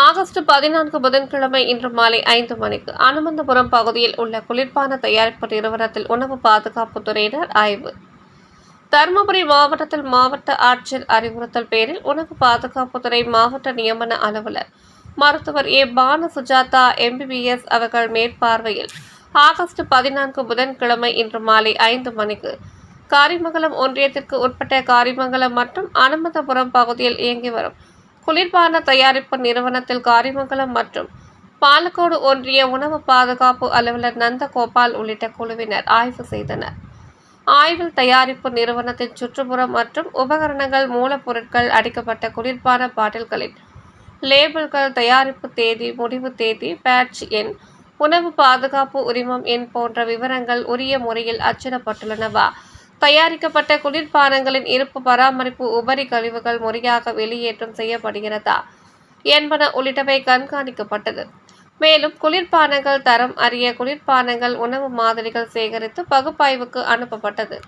August பதினான்கு புதன்கிழமை இன்று மாலை ஐந்து மணிக்கு அனுமந்தபுரம் பகுதியில் உள்ள குளிர்பான தயாரிப்பு நிறுவனத்தில் உணவு பாதுகாப்புத் துறையினர் ஆய்வு. தருமபுரி மாவட்டத்தில் மாவட்ட ஆட்சியர் அறிவுறுத்தல் பேரில் உணவு பாதுகாப்புத்துறை மாவட்ட நியமன அலுவலர் மருத்துவர் ஏ. பானு சுஜாதா எம்பிபிஎஸ் அவர்கள் மேற்பார்வையில் ஆகஸ்ட் பதினான்கு புதன்கிழமை இன்று மாலை ஐந்து மணிக்கு காரிமங்கலம் ஒன்றியத்திற்கு உட்பட்ட காரிமங்கலம் மற்றும் அனுமந்தபுரம் பகுதியில் இயங்கி வரும் குளிர்பான தயாரிப்பு நிறுவனத்தில் காரிமங்கலம் மற்றும் பாலக்கோடு ஒன்றிய உணவு பாதுகாப்பு அலுவலர் நந்தகோபால் உள்ளிட்ட குழுவினர் ஆய்வு செய்தனர். ஆய்வில் தயாரிப்பு நிறுவனத்தின் சுற்றுப்புறம் மற்றும் உபகரணங்கள் மூலப்பொருட்கள் அடிக்கப்பட்ட குளிர்பான பாட்டில்களின் லேபிள்கள் தயாரிப்பு தேதி முடிவு தேதி பேட்ச் எண் உணவு பாதுகாப்பு உரிமம் எண் போன்ற விவரங்கள் உரிய முறையில் அச்சிடப்பட்டுள்ளனவா? தயாரிக்கப்பட்ட குளிர்பானங்களின் இருப்பு பராமரிப்பு உபரி கழிவுகள் முறையாக வெளியேற்றம் செய்யப்படுகிறதா என்பன உள்ளிட்டவை கண்காணிக்கப்பட்டது. மேலும் குளிர்பானங்கள் தரம் அறிய குளிர்பானங்கள் உணவு மாதிரிகள் சேகரித்து பகுப்பாய்வுக்கு அனுப்பப்பட்டது.